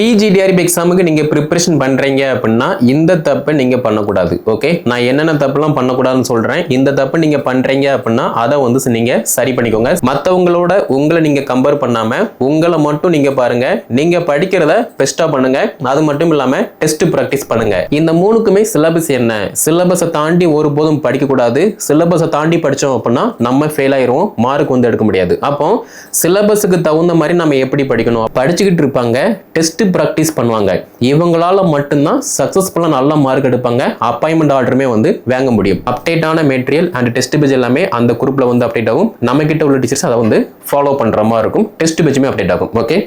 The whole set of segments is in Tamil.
பிஜிடிஆர்பி எக்ஸாமுக்கு நீங்கள் ப்ரிப்பரேஷன் பண்ணுறீங்க அப்படின்னா இந்த தப்பை நீங்கள் பண்ணக்கூடாது. ஓகே நான் என்னென்ன தப்புலாம் பண்ணக்கூடாதுன்னு சொல்கிறேன் இந்த தப்பு நீங்கள் பண்ணுறீங்க அப்படின்னா அதை வந்து நீங்கள் சரி பண்ணிக்கோங்க. மற்றவங்களோட உங்களை நீங்கள் கம்பேர் பண்ணாமல் உங்களை மட்டும் நீங்கள் பாருங்கள் நீங்கள் படிக்கிறத பெஸ்ட்டாக பண்ணுங்கள் அது மட்டும் இல்லாமல் டெஸ்ட் ப்ராக்டிஸ் பண்ணுங்கள் இந்த மூணுக்குமே சிலபஸ் என்ன? சிலபஸை தாண்டி ஒருபோதும் படிக்கக்கூடாது. சிலபஸை தாண்டி படித்தோம் அப்படின்னா நம்ம ஃபெயில் ஆயிடுவோம் மார்க் வந்து எடுக்க முடியாது. அப்போ சிலபஸுக்கு தகுந்த மாதிரி நம்ம எப்படி படிக்கணும்? படிச்சுக்கிட்டு இருப்பாங்க. டெஸ்ட் ப்ராக்டிஸ் பண்ணுவாங்க. இவங்களால மட்டும்தான் சக்ஸஸ்ஃபுல்லாக நல்ல மார்க் எடுப்பாங்க. அப்பாயின்மெண்ட் ஆர்டருமே வந்து வாங்க முடியும். அப்டேட்டான மெட்டீரியல் அண்ட் டெஸ்ட் பேஜ் எல்லாமே அந்த குரூப்பில் வந்து அப்டேட் ஆகும். நம்ம கிட்ட உள்ள டீச்சர்ஸ் அதை வந்து ஃபாலோ பண்ணுற மாதிரி இருக்கும். டெஸ்ட் பேஜுமே அப்டேட் ஆகும். ஓகே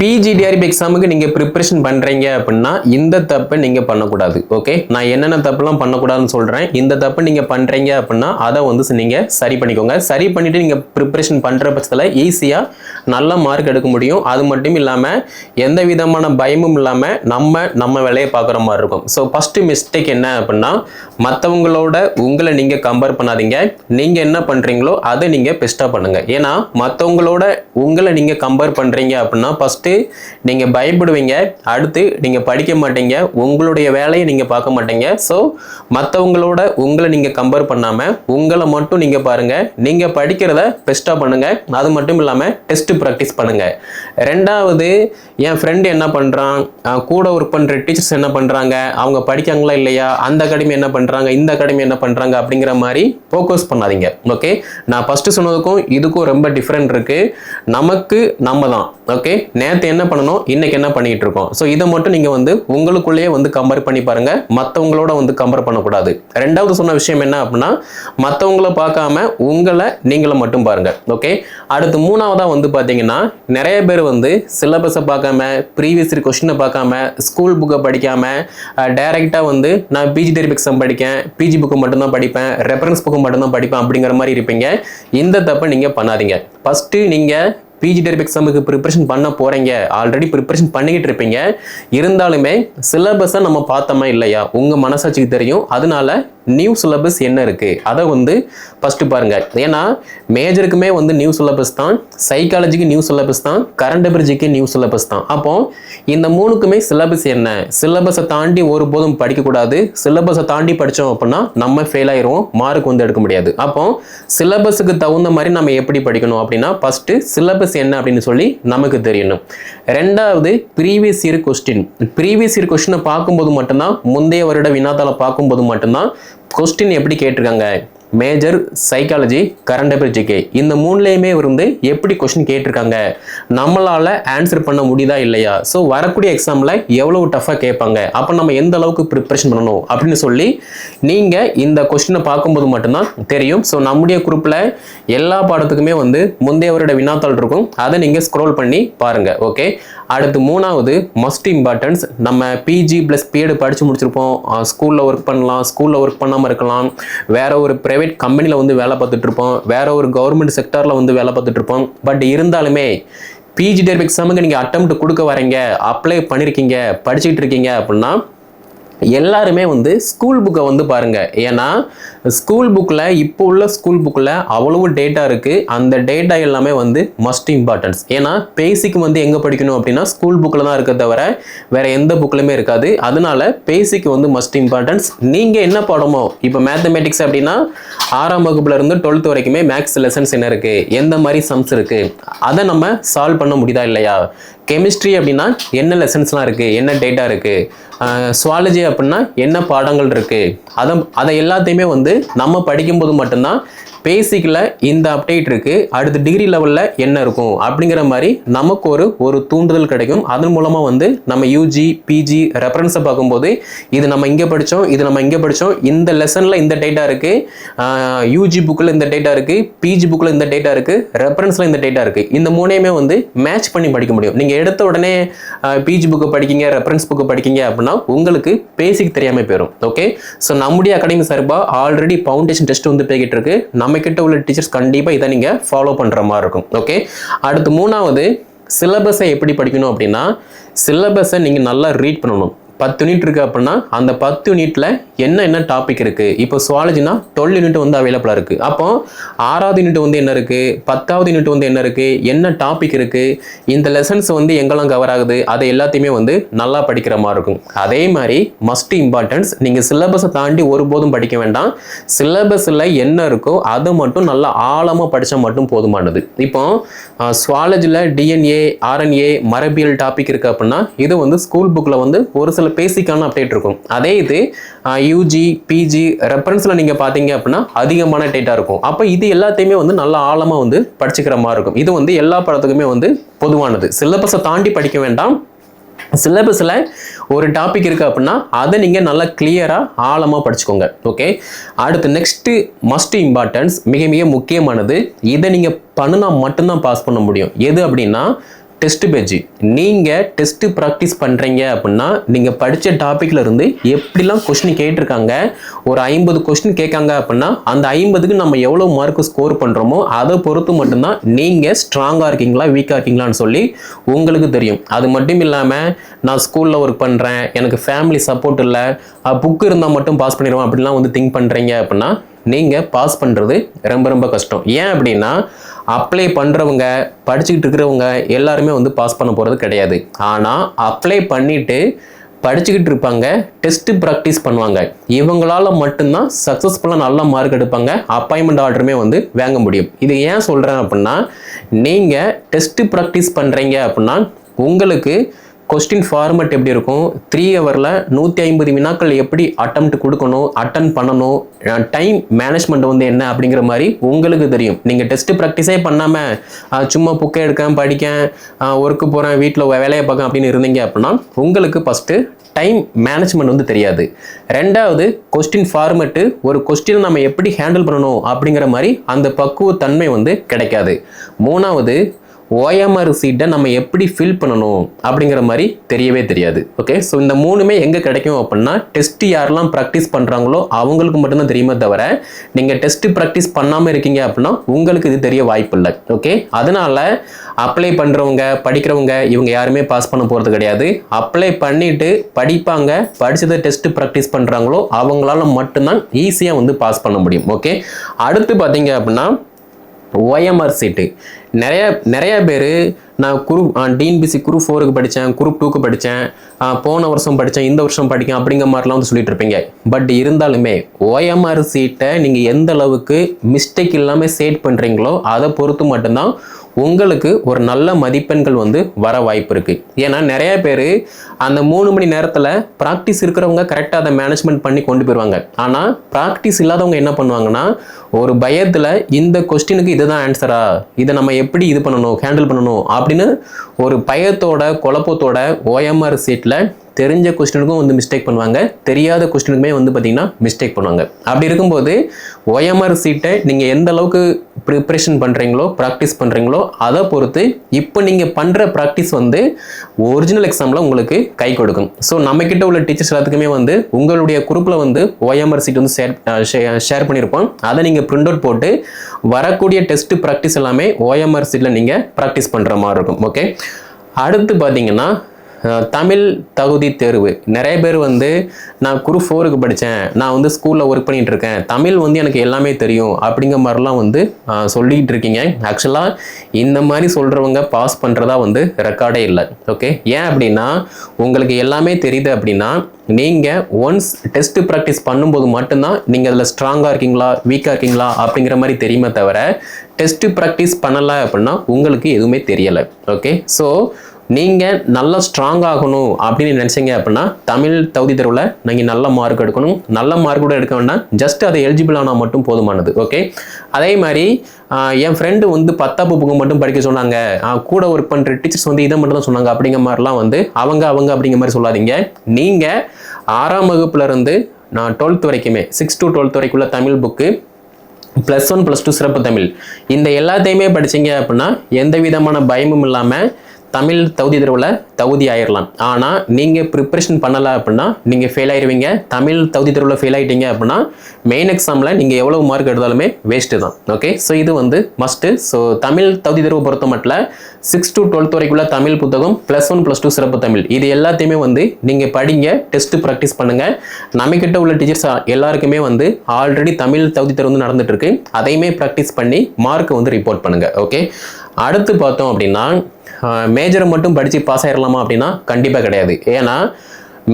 பிஜிடிஆர்பி எக்ஸாமுக்கு நீங்கள் ப்ரிப்பரேஷன் பண்ணுறீங்க அப்படின்னா இந்த தப்பை நீங்கள் பண்ணக்கூடாது ஓகே நான் என்னென்ன தப்புலாம் பண்ணக்கூடாதுன்னு சொல்கிறேன் இந்த தப்பை நீங்கள் பண்ணுறீங்க அப்படின்னா அதை வந்து நீங்கள் சரி பண்ணிக்கோங்க. சரி பண்ணிவிட்டு நீங்கள் ப்ரிப்பரேஷன் பண்ணுற பட்சத்தில் ஈஸியாக நல்ல மார்க் எடுக்க முடியும். அது மட்டும் இல்லாமல் எந்த விதமான பயமும் இல்லாமல் நம்ம நம்ம வேலையை பார்க்குற மாதிரி இருக்கும். ஸோ ஃபஸ்ட்டு மிஸ்டேக் என்ன அப்படின்னா மற்றவங்களோட உங்களை நீங்கள் கம்பேர் பண்ணாதீங்க. நீங்கள் என்ன பண்ணுறீங்களோ அதை நீங்கள் பெஸ்ட்டாக பண்ணுங்கள் ஏன்னா மற்றவங்களோட உங்களை நீங்கள் கம்பேர் பண்ணுறீங்க அப்படின்னா ஃபஸ்ட்டு நீங்கள் பயப்படுவீங்க. அடுத்து நீங்கள் படிக்க மாட்டீங்க. உங்களுடைய வேலையை நீங்கள் பார்க்க மாட்டீங்க. ஸோ மற்றவங்களோட உங்களை நீங்கள் கம்பேர் பண்ணாமல் உங்களை மட்டும் நீங்கள் பாருங்கள் நீங்கள் படிக்கிறத பெஸ்ட்டாக பண்ணுங்கள் அது மட்டும் இல்லாமல் டெஸ்ட் ப்ராக்டிஸ் பண்ணுங்கள் ரெண்டாவது என் ஃப்ரெண்டு என்ன பண்ணுறான் கூட ஒர்க் பண்ணுற டீச்சர்ஸ் என்ன பண்ணுறாங்க அவங்க படிக்காங்களா இல்லையா? அந்த அகாடமி என்ன பண்ணுறாங்க இந்த அகாடமி என்ன பண்ணுறாங்க அப்படிங்கிற மாதிரி ஃபோக்கஸ் பண்ணாதீங்க. ஓகே நான் ஃபஸ்ட்டு சொன்னதுக்கும் இதுக்கும் ரொம்ப டிஃப்ரெண்ட் இருக்குது நமக்கு நம்ம தான். ஓகே நேற்று என்ன பண்ணணும்? இன்னைக்கு என்ன பண்ணிட்டு இருக்கோம்? ஸோ இதை மட்டும் நீங்கள் வந்து உங்களுக்குள்ளேயே வந்து கம்பேர் பண்ணி பாருங்க. மற்றவங்களோட வந்து கம்பேர் பண்ணக்கூடாது. ரெண்டாவது சொன்ன விஷயம் என்ன அப்படின்னா மற்றவங்கள பார்க்காம உங்களை நீங்களை மட்டும் பாருங்க. ஓகே அடுத்து மூணாவதா வந்து பார்த்தீங்கன்னா நிறைய பேர் வந்து சிலபஸை பார்க்காம ப்ரீவியஸ் கொஸ்டினை பார்க்காம ஸ்கூல் புக்கை படிக்காம டைரெக்டாக வந்து நான் பிஜி தெரபி எக்ஸாம் படிக்கேன் பிஜி புக்கு மட்டும்தான் படிப்பேன் ரெஃபரன்ஸ் புக்கு மட்டும்தான் படிப்பேன் அப்படிங்கிற மாதிரி இருப்பீங்க. இந்த தப்பை நீங்கள் பண்ணாதீங்க. ஃபஸ்ட்டு நீங்கள் பிஜி டெரிப் எக்ஸாமுக்கு ப்ரிப்பரேஷன் பண்ண போகிறீங்க ஆல்ரெடி ப்ரிப்பரேஷன் பண்ணிக்கிட்டு இருப்பீங்க. இருந்தாலுமே சிலபஸை நம்ம பார்த்தோமா இல்லையா? உங்கள் மனசாட்சிக்கு தெரியும். அதனால நியூ சிலபஸ் என்ன இருக்குது அதை வந்து ஃபஸ்ட்டு பாருங்கள் ஏன்னா மேஜருக்குமே வந்து நியூ சிலபஸ் தான். சைக்காலஜிக்கு நியூ சிலபஸ் தான். கரண்ட் அபிரிஜிக்கு நியூ சிலபஸ் தான். அப்போ இந்த மூணுக்குமே சிலபஸ் என்ன? சிலபஸை தாண்டி ஒருபோதும் படிக்கக்கூடாது. சிலபஸை தாண்டி படித்தோம் அப்படின்னா நம்ம ஃபெயில் ஆயிடுவோம் மார்க் வந்து எடுக்க முடியாது. அப்போ சிலபஸுக்கு தகுந்த மாதிரி நம்ம எப்படி படிக்கணும் அப்படின்னா ஃபஸ்ட்டு சிலபஸ் என்ன அப்படின்னு சொல்லி நமக்கு தெரியணும். ரெண்டாவது previous year question previous year கொஸ்டினை பார்க்கும்போது மட்டும்தான் முந்தைய வருட வினாத்தாளை பார்க்கும்போது மட்டும்தான் கொஸ்டின் எப்படி கேட்டிருக்காங்க? Major psychology current affair GK இந்த மூணுலேயுமே இருந்து எப்படி கொஸ்டின் கேட்டிருக்காங்க? நம்மளால் ஆன்சர் பண்ண முடியுதா இல்லையா? ஸோ வரக்கூடிய எக்ஸாமில் எவ்வளோ டஃப்பாக கேட்பாங்க? அப்போ நம்ம எந்த அளவுக்கு ப்ரிப்ரேஷன் பண்ணணும்? அப்படின்னு சொல்லி நீங்கள் இந்த கொஸ்டினை பார்க்கும்போது மட்டும்தான் தெரியும். ஸோ நம்முடைய குரூப்பில் எல்லா பாடத்துக்குமே வந்து முந்தைய வருட வினாத்தாள் இருக்கும். அதை நீங்கள் ஸ்க்ரோல் பண்ணி பாருங்கள் ஓகே அடுத்து மூணாவது மஸ்ட் இம்பார்ட்டன்ஸ் நம்ம பிஜி ப்ளஸ் பிஎட் படித்து முடிச்சிருப்போம். ஸ்கூலில் ஒர்க் பண்ணலாம் ஸ்கூலில் ஒர்க் பண்ணாமல் இருக்கலாம். வேற ஒரு ப்ரைவேட் கம்பெனியில் வந்து வேலை பார்த்துட்ருப்போம் வேறு வேற ஒரு கவர்மெண்ட் செக்டாரில் வந்து வேலை பார்த்துட்ருப்போம் பட் இருந்தாலுமே பிஜி டெர்ப் எக்ஸாமுக்கு நீங்கள் அட்டம் கொடுக்க வரீங்க அப்ளை பண்ணியிருக்கீங்க படிச்சுக்கிட்டு இருக்கீங்க அப்படின்னா எல்லாருமே வந்து ஸ்கூல் புக்கை வந்து பாருங்கள் ஏன்னா ஸ்கூல் புக்கில் இப்போ உள்ள ஸ்கூல் புக்கில் அவ்வளவு டேட்டா இருக்குது அந்த டேட்டா எல்லாமே வந்து மஸ்ட் இம்பார்ட்டன்ஸ் ஏன்னா பேசிக் வந்து எங்கே படிக்கணும் அப்படின்னா ஸ்கூல் புக்கில் தான் இருக்க தவிர வேறு எந்த புக்லையுமே இருக்காது. அதனால பேசிக் வந்து மஸ்ட் இம்பார்ட்டன்ஸ் நீங்கள் என்ன படமோ இப்போ மேத்தமெட்டிக்ஸ் அப்படின்னா ஆறாம் வகுப்புல இருந்து டுவெல்த் வரைக்குமே மேக்ஸ் லெசன்ஸ் என்ன இருக்குது எந்த மாதிரி சம்ஸ் இருக்குது அதை நம்ம சால்வ் பண்ண முடியுதா இல்லையா? கெமிஸ்ட்ரி அப்படின்னா என்ன லெசன்ஸ்லாம் இருக்குது என்ன டேட்டா இருக்குது சுவாலஜி அப்படின்னா என்ன பாடங்கள் இருக்குது அதை அதை எல்லாத்தையுமே வந்து நம்ம படிக்கும்போது மட்டும்தான் பேசிக்கில் இந்த அப்டேட் இருக்குது அடுத்து டிகிரி லெவலில் என்ன இருக்கும்? அப்படிங்கிற மாதிரி நமக்கு ஒரு ஒரு தூண்டுதல் கிடைக்கும். அதன் மூலமாக வந்து நம்ம யூஜி பிஜி ரெஃபரன்ஸை பார்க்கும்போது இது நம்ம இங்கே படித்தோம் இது நம்ம இங்கே படித்தோம் இந்த லெசனில் இந்த டேட்டா இருக்குது யூஜி புக்கில் இந்த டேட்டா இருக்குது பிஜி புக்கில் இந்த டேட்டா இருக்குது ரெஃபரன்ஸில் இந்த டேட்டா இருக்குது இந்த மூணையுமே வந்து மேட்ச் பண்ணி படிக்க முடியும். நீங்கள் எடுத்த உடனே பிஜி புக்கு படிக்கிங்க ரெஃபரன்ஸ் புக்கு படிக்கிங்க அப்படின்னா உங்களுக்கு பேசிக் தெரியாமல் போயிடும் ஓகே ஸோ நம்முடைய அகாடமி சார்பாக ஆல்ரெடி ஃபவுண்டேஷன் டெஸ்ட் வந்து போய்கிட்டு இருக்கு. நம்ம கிட்ட உள்ள டீச்சர்ஸ் கண்டிப்பாக இதை நீங்கள் ஃபாலோ பண்ணுற மாதிரி இருக்கும். ஓகே அடுத்து மூணாவது சிலபஸை எப்படி படிக்கணும் அப்படின்னா சிலபஸை நீங்கள் நல்லா ரீட் பண்ணணும். பத்து யூனிட் இருக்குது அப்படின்னா அந்த பத்து யூனிட்டில் என்ன என்ன டாபிக் இருக்குது இப்போ சுவாலஜினா டுவெல் யூனிட் வந்து அவைலபிளாக இருக்குது அப்போ ஆறாவது யூனிட் வந்து என்ன இருக்குது பத்தாவது யூனிட் வந்து என்ன இருக்குது என்ன டாபிக் இருக்குது இந்த லெசன்ஸ் வந்து எங்கெல்லாம் கவர் ஆகுது? அதை எல்லாத்தையுமே வந்து நல்லா படிக்கிற மாதிரி இருக்கும். அதே மாதிரி மஸ்ட் இம்பார்ட்டன்ஸ் நீங்கள் சிலபஸை தாண்டி ஒருபோதும் படிக்க வேண்டாம். சிலபஸில் என்ன இருக்கோ அதை மட்டும் நல்லா ஆழமாக படித்தா மட்டும் போதுமானது. இப்போ சுவாலஜியில் டிஎன்ஏ ஆர்என்ஏ மரபியல் டாபிக் இருக்குது அப்படின்னா இது வந்து ஸ்கூல் புக்கில் வந்து ஒரு சில பேசிக்கான அப்டேட் இருக்கும். அதே இது யூஜி பிஜி ரெஃபரன்ஸில் நீங்கள் பார்த்தீங்க அப்படின்னா அதிகமான டேட்டா இருக்கும். அப்போ இது எல்லாத்தையுமே வந்து நல்லா ஆழமாக வந்து படிச்சுக்கிற மாதிரி இருக்கும். இது வந்து எல்லா படத்துக்குமே வந்து பொதுவானது. சிலபஸை தாண்டி படிக்க வேண்டாம். சிலபஸில் ஒரு டாபிக் இருக்குது அப்படின்னா அதை நீங்கள் நல்லா கிளியராக ஆழமாக படிச்சுக்கோங்க. ஓகே அடுத்து நெக்ஸ்ட்டு மஸ்ட் இம்பார்ட்டன்ஸ் மிக மிக முக்கியமானது. இதை நீங்கள் பண்ணினா மட்டும்தான் பாஸ் பண்ண முடியும். எது அப்படின்னா டெஸ்ட் பேஜ் நீங்கள் டெஸ்ட்டு ப்ராக்டிஸ் பண்ணுறீங்க அப்படின்னா நீங்கள் படித்த டாப்பிக்கில் இருந்து எப்படிலாம் கொஸ்டின் கேட்டிருக்காங்க ஒரு ஐம்பது கொஸ்டின் கேட்காங்க அப்படின்னா அந்த ஐம்பதுக்கு நம்ம எவ்வளோ மார்க் ஸ்கோர் பண்ணுறோமோ அதை பொறுத்து மட்டும்தான் நீங்கள் ஸ்ட்ராங்காக இருக்கீங்களா வீக்காக இருக்கீங்களான்னு சொல்லி உங்களுக்கு தெரியும். அது மட்டும் இல்லாமல் நான் ஸ்கூலில் ஒர்க் பண்ணுறேன் எனக்கு ஃபேமிலி சப்போர்ட் இல்லை புக்கு இருந்தால் மட்டும் பாஸ் பண்ணிடுவோம் அப்படிலாம் வந்து திங்க் பண்ணுறீங்க அப்படின்னா நீங்கள் பாஸ் பண்ணுறது ரொம்ப ரொம்ப கஷ்டம். ஏன் அப்படின்னா அப்ளை பண்ணுறவங்க படிச்சுக்கிட்டு இருக்கிறவங்க எல்லாருமே வந்து பாஸ் பண்ண போகிறது கிடையாது. ஆனால் அப்ளை பண்ணிவிட்டு படிச்சுக்கிட்டு இருப்பாங்க டெஸ்ட்டு ப்ராக்டிஸ் பண்ணுவாங்க. இவங்களால் மட்டும்தான் சக்ஸஸ்ஃபுல்லாக நல்ல மார்க் எடுப்பாங்க அப்பாயின்மெண்ட் ஆர்டருமே வந்து வாங்க முடியும். இது ஏன் சொல்கிறேன் அப்படின்னா நீங்கள் டெஸ்ட்டு ப்ராக்டிஸ் பண்ணுறீங்க அப்படின்னா உங்களுக்கு கொஸ்டின் ஃபார்மெட் எப்படி இருக்கும்? த்ரீ ஹவரில் நூற்றி ஐம்பது வினாக்கள் எப்படி அட்டம்ப்ட் கொடுக்கணும் அட்டன் பண்ணணும் டைம் மேனேஜ்மெண்ட் வந்து என்ன அப்படிங்கிற மாதிரி உங்களுக்கு தெரியும். நீங்கள் டெஸ்ட்டு ப்ராக்டிஸே பண்ணாமல் சும்மா புக்கை எடுக்கேன் படிக்கேன் ஒர்க்கு போகிறேன் வீட்டில் வேலையை பார்க்கேன் அப்படின்னு இருந்தீங்க அப்படின்னா உங்களுக்கு ஃபஸ்ட்டு டைம் மேனேஜ்மெண்ட் வந்து தெரியாது. ரெண்டாவது கொஸ்டின் ஃபார்மெட்டு ஒரு கொஸ்டினை நம்ம எப்படி ஹேண்டில் பண்ணணும் அப்படிங்கிற மாதிரி அந்த பக்குவத்தன்மை வந்து கிடைக்காது. மூணாவது ஓஎம்ஆர் சீட்டை நம்ம எப்படி ஃபில் பண்ணணும் அப்படிங்கிற மாதிரி தெரியவே தெரியாது. ஓகே ஸோ இந்த மூணுமே எங்கே கிடைக்கும் அப்படின்னா டெஸ்ட் யாரெல்லாம் ப்ராக்டிஸ் பண்ணுறாங்களோ அவங்களுக்கு மட்டும்தான் தெரியுமே தவிர நீங்கள் டெஸ்ட் ப்ராக்டிஸ் பண்ணாமல் இருக்கீங்க அப்படின்னா உங்களுக்கு இது தெரிய வாய்ப்பு இல்லை. ஓகே அதனால அப்ளை பண்ணுறவங்க படிக்கிறவங்க இவங்க யாருமே பாஸ் பண்ண போகிறது கிடையாது. அப்ளை பண்ணிட்டு படிப்பாங்க படித்ததை டெஸ்ட் ப்ராக்டிஸ் பண்ணுறாங்களோ அவங்களால மட்டும்தான் ஈஸியாக வந்து பாஸ் பண்ண முடியும். ஓகே அடுத்து பார்த்தீங்க அப்படின்னா ஓஎம்ஆர் சீட்டு நிறைய நிறைய பேர் நான் குரூப் டிஎன்பிசி குரூப் ஃபோருக்கு படித்தேன் குரூப் டூக்கு படித்தேன் போன வருஷம் படித்தேன் இந்த வருஷம் படிக்கேன் அப்படிங்கிற மாதிரிலாம் வந்து சொல்லிட்டு இருப்பீங்க. பட் இருந்தாலுமே ஓஎம்ஆர் சீட்டை நீங்கள் எந்த அளவுக்கு மிஸ்டேக் இல்லாமல் சேட் பண்ணுறீங்களோ அதை பொறுத்து மட்டும்தான் உங்களுக்கு ஒரு நல்ல மதிப்பெண்கள் வந்து வர வாய்ப்பு இருக்குது ஏன்னா நிறைய பேர் அந்த மூணு மணி நேரத்தில் ப்ராக்டிஸ் இருக்கிறவங்க கரெக்டாக அதை மேனேஜ்மெண்ட் பண்ணி கொண்டு போயிடுவாங்க ஆனால் ப்ராக்டிஸ் இல்லாதவங்க என்ன பண்ணுவாங்கன்னா ஒரு பயத்தில் இந்த கொஸ்டினுக்கு இதுதான் ஆன்சரா இதை நம்ம எப்படி இது பண்ணணும் ஹேண்டில் பண்ணணும் அப்படின்னு ஒரு பயத்தோட குழப்பத்தோட ஓஎம்ஆர் சீட்டில் தெரிஞ்ச கொஸ்டினுக்கும் வந்து மிஸ்டேக் பண்ணுவாங்க. தெரியாத கொஸ்டினுக்குமே வந்து பார்த்தீங்கன்னா மிஸ்டேக் பண்ணுவாங்க. அப்படி இருக்கும்போது ஓஎம்ஆர் சீட்டை நீங்கள் எந்த அளவுக்கு ப்ரிப்ரேஷன் பண்ணுறீங்களோ ப்ராக்டிஸ் பண்ணுறீங்களோ அதை பொறுத்து இப்போ நீங்கள் பண்ணுற ப்ராக்டிஸ் வந்து ஒரிஜினல் எக்ஸாமில் உங்களுக்கு கை கொடுக்கும். ஸோ நம்மக்கிட்ட உள்ள டீச்சர்ஸ் எல்லாத்துக்குமே வந்து உங்களுடைய குரூப்பில் வந்து ஓஎம்ஆர் சீட் வந்து ஷேர் ஷேர் பண்ணியிருப்போம் அதை நீங்கள் ப்ரிண்ட் அவுட் போட்டு வரக்கூடிய டெஸ்ட் ப்ராக்டிஸ் எல்லாமே ஓஎம்ஆர் சீட்டில் நீங்கள் ப்ராக்டிஸ் பண்ணுற மாதிரி இருக்கும். ஓகே அடுத்து பார்த்தீங்கன்னா தமிழ் தகுதி தேர்வு. நிறைய பேர் வந்து நான் குரூப் ஃபோருக்கு படித்தேன் நான் வந்து ஸ்கூலில் ஒர்க் பண்ணிகிட்டு இருக்கேன். தமிழ் வந்து எனக்கு எல்லாமே தெரியும் அப்படிங்கிற மாதிரிலாம் வந்து சொல்லிக்கிட்டு இருக்கீங்க. ஆக்சுவலாக இந்த மாதிரி சொல்கிறவங்க பாஸ் பண்ணுறதா வந்து ரெக்கார்டே இல்லை. ஓகே ஏன் அப்படின்னா உங்களுக்கு எல்லாமே தெரியுது அப்படின்னா நீங்கள் ஒன்ஸ் டெஸ்ட் ப்ராக்டிஸ் பண்ணும்போது மட்டும்தான் நீங்கள் அதில் ஸ்ட்ராங்காக இருக்கீங்களா வீக்காக இருக்கீங்களா அப்படிங்கிற மாதிரி தெரியுமே தவிர டெஸ்ட் ப்ராக்டிஸ் பண்ணலை அப்படின்னா உங்களுக்கு எதுவுமே தெரியலை. ஓகே ஸோ நீங்கள் நல்லா ஸ்ட்ராங் ஆகணும் அப்படின்னு நினச்சிங்க அப்படின்னா தமிழ் தகுதி தேர்வில் நீங்கள் நல்ல மார்க் எடுக்கணும். நல்ல மார்க் கூட எடுக்க வேண்டாம். ஜஸ்ட் அது எலிஜிபிள் ஆனால் மட்டும் போதுமானது. ஓகே அதே மாதிரி என் ஃப்ரெண்டு வந்து பத்தாப்பு புக்கு மட்டும் படிக்க சொன்னாங்க. கூட ஒர்க் பண்ணுற டீச்சர்ஸ் வந்து இதை மட்டும் தான் சொன்னாங்க அப்படிங்கிற மாதிரிலாம் வந்து அவங்க அவங்க அப்படிங்கிற மாதிரி சொல்லாதீங்க. நீங்கள் ஆறாம் வகுப்புலேருந்து நான் டுவெல்த் வரைக்குமே சிக்ஸ் டு டுவெல்த் வரைக்குள்ள Tamil book plus one plus two சிறப்பு தமிழ். இந்த எல்லாத்தையுமே படிச்சீங்க அப்படின்னா எந்த விதமான பயமும் இல்லாமல் தமிழ் தகுதி தேர்வில் தகுதி ஆயிடலாம் ஆனால் நீங்கள் ப்ரிப்பரேஷன் பண்ணலை அப்படின்னா நீங்கள் ஃபெயில் ஆயிடுவீங்க தமிழ் தகுதி தேர்வில் ஃபெயில் ஆகிட்டீங்க அப்படின்னா மெயின் எக்ஸாமில் நீங்கள் எவ்வளோ மார்க் எடுத்தாலுமே வேஸ்ட்டு தான். ஓகே ஸோ இது வந்து மஸ்ட்டு ஸோ தமிழ் தகுதி தேர்வு பொறுத்த மட்டும் சிக்ஸ் டு டுவெல்த் வரைக்குள்ள தமிழ் புத்தகம் ப்ளஸ் ஒன் ப்ளஸ் டூ சிறப்பு தமிழ். இது எல்லாத்தையுமே வந்து நீங்கள் படிங்க டெஸ்ட் ப்ராக்டிஸ் பண்ணுங்கள் நம்மக்கிட்ட உள்ள டீச்சர்ஸ் எல்லாருக்குமே வந்து ஆல்ரெடி தமிழ் தகுதி தேர்வு வந்து நடந்துட்டு அதையுமே ப்ராக்டிஸ் பண்ணி மார்க்கை வந்து ரிப்போர்ட் பண்ணுங்கள் ஓகே அடுத்து பார்த்தோம் அப்படின்னா மேஜரை மட்டும் படித்து பாஸ் ஆகிடலாமா அப்படின்னா கண்டிப்பாக கிடையாது. ஏன்னா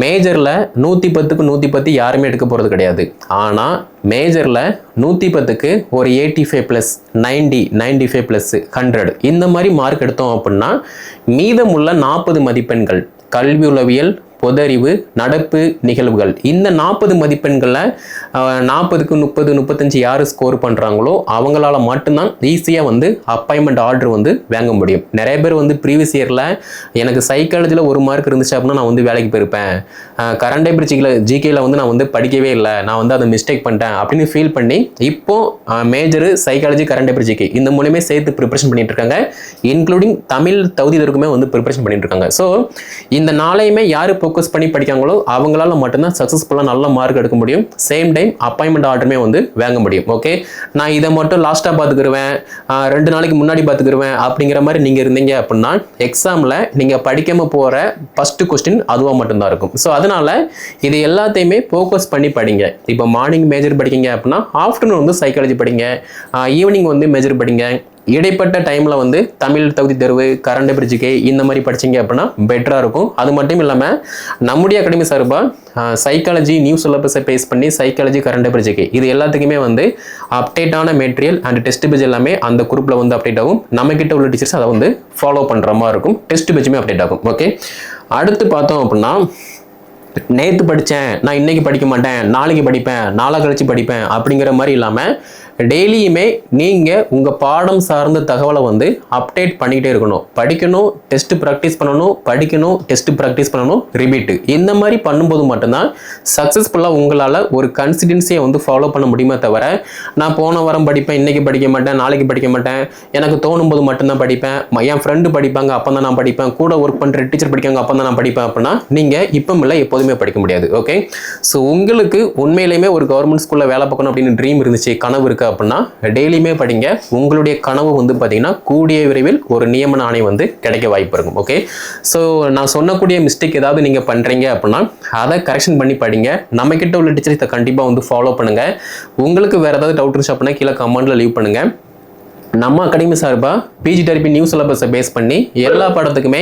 மேஜரில் நூற்றி பத்துக்கு நூற்றி பத்து யாருமே எடுக்க போகிறது கிடையாது. ஆனால் மேஜரில் நூற்றி பத்துக்கு ஒரு eighty five plus ninety ninety five plus hundred இந்த மாதிரி மார்க் எடுத்தோம் அப்படின்னா மீதமுள்ள நாற்பது மதிப்பெண்கள் கல்வி உளவியல் பொதறிவு நடப்பு நிகழ்வுகள். இந்த நாற்பது மதிப்பெண்களில் நாற்பதுக்கு முப்பது முப்பத்தஞ்சு யார் ஸ்கோர் பண்ணுறாங்களோ அவங்களால மட்டும்தான் ஈஸியாக வந்து அப்பாயின்மெண்ட் ஆர்டர் வந்து வாங்க முடியும். நிறைய பேர் வந்து ப்ரீவியஸ் இயரில் எனக்கு சைக்காலஜியில் ஒரு மார்க் இருந்துச்சு அப்படின்னா நான் வந்து வேலைக்கு போயிருப்பேன். கரண்ட் பேப்பர் ஜிகேயில் வந்து நான் வந்து படிக்கவே இல்லை. நான் வந்து அதை மிஸ்டேக் பண்ணிட்டேன் அப்படின்னு ஃபீல் பண்ணி இப்போ மேஜரு சைக்காலஜி கரண்ட் பேப்பர் இந்த மூலியமே சேர்த்து ப்ரிப்பரேஷன் பண்ணிட்டு இருக்காங்க. இன்க்ளூடிங் தமிழ் தகுதி இதற்குமே வந்து ப்ரிப்பரேஷன் பண்ணிட்டு இருக்காங்க. ஸோ இந்த நாளையுமே யார் ஃபோக்கஸ் பண்ணி படிக்காங்களோ அவங்களால மட்டும்தான் சக்ஸஸ்ஃபுல்லாக நல்ல மார்க் எடுக்க முடியும். சேம் டைம் அப்பாயின்மெண்ட் ஆர்டருமே வந்து வாங்க முடியும். ஓகே நான் இதை மட்டும் லாஸ்ட்டாக பார்த்துக்கிருவேன் ரெண்டு நாளைக்கு முன்னாடி பார்த்துக்கிருவேன் அப்படிங்கிற மாதிரி நீங்கள் இருந்தீங்க அப்படின்னா எக்ஸாமில் நீங்கள் படிக்காமல் போகிற ஃபஸ்ட்டு கொஸ்டின் அதுவாக மட்டும்தான் இருக்கும். ஸோ அதனால் இது எல்லாத்தையுமே ஃபோக்கஸ் பண்ணி படிங்க. இப்போ மார்னிங் மேஜர் படிக்கீங்க அப்படின்னா ஆஃப்டர்நூன் வந்து சைக்காலஜி படிங்க. ஈவினிங் வந்து மேஜர் படிங்க. இடைப்பட்ட டைமில் வந்து தமிழ் தகுதி தேர்வு கரண்ட் பிரிட்ஜுக்கு இந்த மாதிரி படிச்சீங்க அப்படின்னா பெட்டராக இருக்கும். அது மட்டும் இல்லாமல் நம்முடைய அகாடமி சார்பாக சைக்காலஜி நியூ சிலபஸை பேஸ் பண்ணி சைக்காலஜி கரண்ட் பிரிட்ஜுக்கு இது எல்லாத்துக்குமே வந்து அப்டேட்டான மெட்டீரியல் அண்ட் டெஸ்ட் பேஜ் எல்லாமே அந்த குரூப்பில் வந்து அப்டேட் ஆகும். நம்மக்கிட்ட உள்ள டீச்சர்ஸ் அதை வந்து ஃபாலோ பண்ணுற மாதிரி இருக்கும். டெஸ்ட் பேஜுமே அப்டேட் ஆகும். ஓகே அடுத்து பார்த்தோம் அப்படின்னா நேற்று படித்தேன் நான் இன்னைக்கு படிக்க மாட்டேன் நாளைக்கு படிப்பேன் நாளை கழித்து படிப்பேன் அப்படிங்கிற மாதிரி இல்லாமல் டெய்லியுமே நீங்கள் உங்கள் பாடம் சார்ந்த தகவலை வந்து அப்டேட் பண்ணிக்கிட்டே இருக்கணும். படிக்கணும் டெஸ்ட் ப்ராக்டிஸ் பண்ணணும் படிக்கணும் டெஸ்ட் ப்ராக்டிஸ் பண்ணணும் ரிபீட்டு இந்த மாதிரி பண்ணும்போது மட்டும்தான் சக்ஸஸ்ஃபுல்லாக உங்களால் ஒரு கன்சிடென்சியை வந்து ஃபாலோ பண்ண முடியுமே தவிர நான் போன வாரம் படிப்பேன் இன்றைக்கி படிக்க மாட்டேன் நாளைக்கு படிக்க மாட்டேன் எனக்கு தோணும் போது மட்டும்தான் படிப்பேன் என் ஃப்ரெண்டு படிப்பாங்க அப்போ தான் நான் படிப்பேன் கூட ஒர்க் பண்ணுற டீச்சர் படிக்காங்க அப்போ தான் நான் படிப்பேன் அப்படின்னா நீங்கள் இப்போ இல்லை எப்போதுமே படிக்க முடியாது ஓகே ஸோ உங்களுக்கு உண்மையிலேயுமே ஒரு கவர்மெண்ட் ஸ்கூலில் வேலை பார்க்கணும் அப்படின்னு ட்ரீம் இருந்துச்சு கனவு இருக்குது அப்படின்னா டெய்லியுமே படிங்க. உங்களுடைய கனவு வந்து பார்த்தீங்கன்னா கூடிய விரைவில் ஒரு நியமன ஆணை வந்து கிடைக்க வாய்ப்பு இருக்கும் ஓகே ஸோ நான் சொன்னக்கூடிய மிஸ்டேக் ஏதாவது நீங்கள் பண்ணுறீங்க அப்படின்னா அதை கரெக்ஷன் பண்ணி படிங்க. நம்மக்கிட்ட உள்ள டீச்சர் இதை கண்டிப்பாக வந்து ஃபாலோ பண்ணுங்கள் உங்களுக்கு வேறு ஏதாவது டவுட் இருந்துச்சு அப்படின்னா கீழே கமெண்ட்டில் லீவ் பண்ணுங்கள் நம்ம அகாடமி சார்பாக பிஜி டெரப்பி நியூ சிலபஸை பேஸ் பண்ணி எல்லா படத்துக்குமே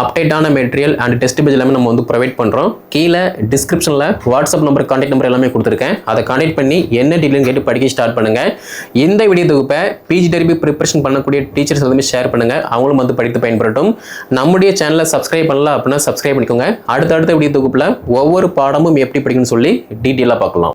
அப்டேட்டான மெட்டீரியல் அண்ட் டெஸ்ட் பேஜ் எல்லாமே நம்ம வந்து ப்ரொவைட் பண்ணுறோம் கீழே டிஸ்கிரிப்ஷனில் வாட்ஸ்அப் நம்பர் கான்டாக்ட் நம்பர் எல்லாமே கொடுத்துருக்கேன். அதை கான்டாக்ட் பண்ணி என்ன டீட்டெயில் கேட்டு படிக்க ஸ்டார்ட் பண்ணுங்கள் இந்த வீடியோ தொகுப்பை பிஜி டெரப்பி ப்ரிப்பரேஷன் பண்ணக்கூடிய டீச்சர்ஸ் எல்லாமே ஷேர் பண்ணுங்கள் அவங்களும் வந்து படித்து பயன்படட்டும் நம்முடைய சேனலை சப்ஸ்கிரைப் பண்ணல அப்படின்னா சப்ஸ்கிரைப் பண்ணிக்கோங்க. அடுத்தடுத்த வீடியோ தொகுப்பில் ஒவ்வொரு பாடமும் எப்படி படிக்கணும்னு சொல்லி டீட்டெயிலாக பார்க்கலாம்.